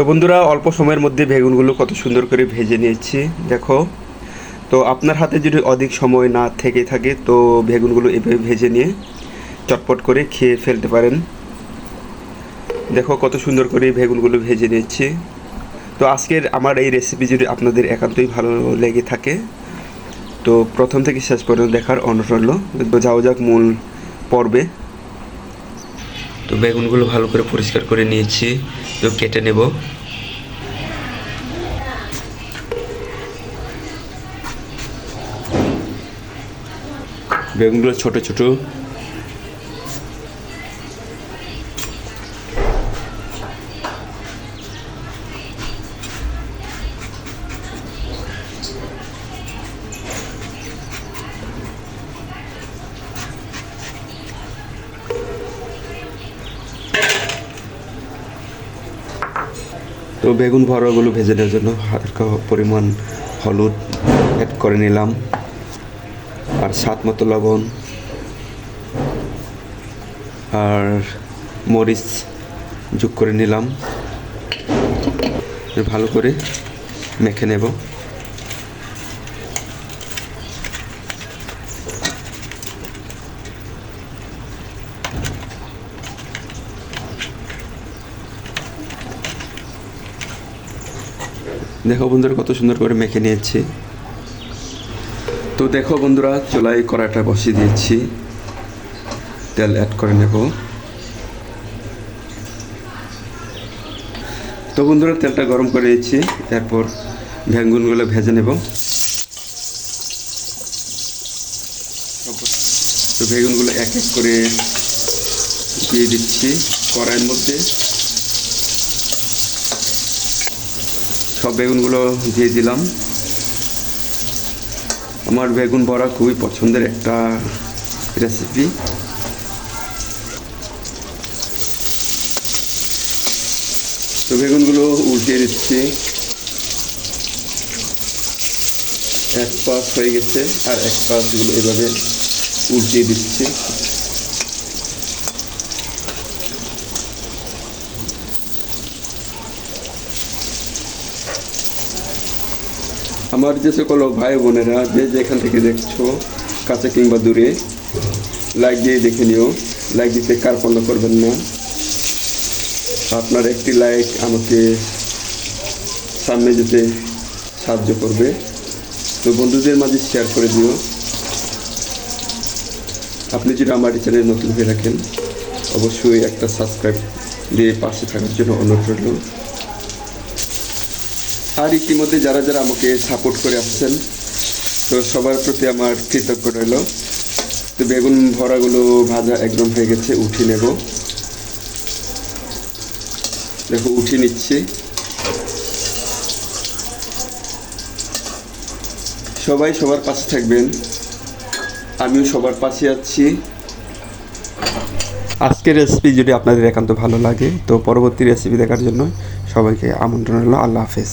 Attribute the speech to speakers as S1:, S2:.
S1: তো বন্ধুরা, অল্প সময়ের মধ্যে বেগুনগুলো কত সুন্দর করে ভেজে নিয়েছি, দেখো। তো আপনার হাতে যদি অধিক সময় না থেকে থাকে, তো বেগুনগুলো এভাবে ভেজে নিয়ে চটপট করে খেয়ে ফেলতে পারেন। দেখো, কত সুন্দর করে বেগুনগুলো ভেজে নিয়েছি। তো আজকের আমার এই রেসিপি যদি আপনাদের একান্তই ভালো লেগে থাকে, তো প্রথম থেকে শেষ পর্যন্ত দেখার তো যাও যাক মূল পর্বে। তো বেগুনগুলো ভালো করে পরিষ্কার করে নিয়েছি তো কেটে নেব। বেগুনগুলো ছোট ছোট তো বেগুন ভরাগুলো ভেজে নেওয়ার জন্য হালকা পরিমাণ হলুদ অ্যাড করে নিলাম আর স্বাদ মতো লবণ আর মরিচ যোগ করে নিলাম। ভালো করে মেখে নেব। দেখো বন্ধুরা কত সুন্দর করে মেখে নিয়েছি। তো দেখো বন্ধুরা, চুলাই কড়াইটা বসিয়ে দিয়েছি। তেল অ্যাড করে নেব। তো বন্ধুরা, তেলটা গরম করে দিয়েছি এরপর ভেঙ্গুনগুলো ভেজে নেব। তো বেগুনগুলো এক এক করে দিয়ে দিচ্ছি কড়াইয়ের মধ্যে। সব বেগুনগুলো দিয়ে দিলাম। আমার বেগুন বড়া খুবই পছন্দের একটা রেসিপি তো বেগুনগুলো উল্টিয়ে দিচ্ছি। এক পাশ হয়ে গেছে আর এক পাশগুলো এভাবে উল্টিয়ে দিচ্ছি। আমার যে সকল ভাই বোনেরা যে যেখান থেকে দেখছ, কাছে কিংবা দূরে লাইক দিয়ে দেখে নিও। লাইক দিতে কার পণ্য করবেন না। আপনার একটি লাইক আমাকে সামনে যেতে সাহায্য করবে। তো বন্ধুদের মাঝে শেয়ার করে দিও। আপনি যদি আমার এই চ্যানেল নতুন হয়ে রাখেন অবশ্যই একটা সাবস্ক্রাইব দিয়ে পাশে থাকার জন্য অনুরোধ রইল। আর ইতিমধ্যে যারা যারা আমাকে সাপোর্ট করে আসছেন, তো সবার প্রতি আমার কৃতজ্ঞ রইল। তো বেগুন ভরাগুলো ভাজা একদম হয়ে গেছে উঠিয়ে নেব। দেখো উঠিয়ে নিচ্ছি। সবাই সবার পাশে থাকবেন। আমিও সবার পাশে আছি। আজকের রেসিপি যদি আপনাদের একান্ত ভালো লাগে, তো পরবর্তী রেসিপি দেখার জন্য সবাইকে আমন্ত্রণ হলো আল্লাহ হাফেজ।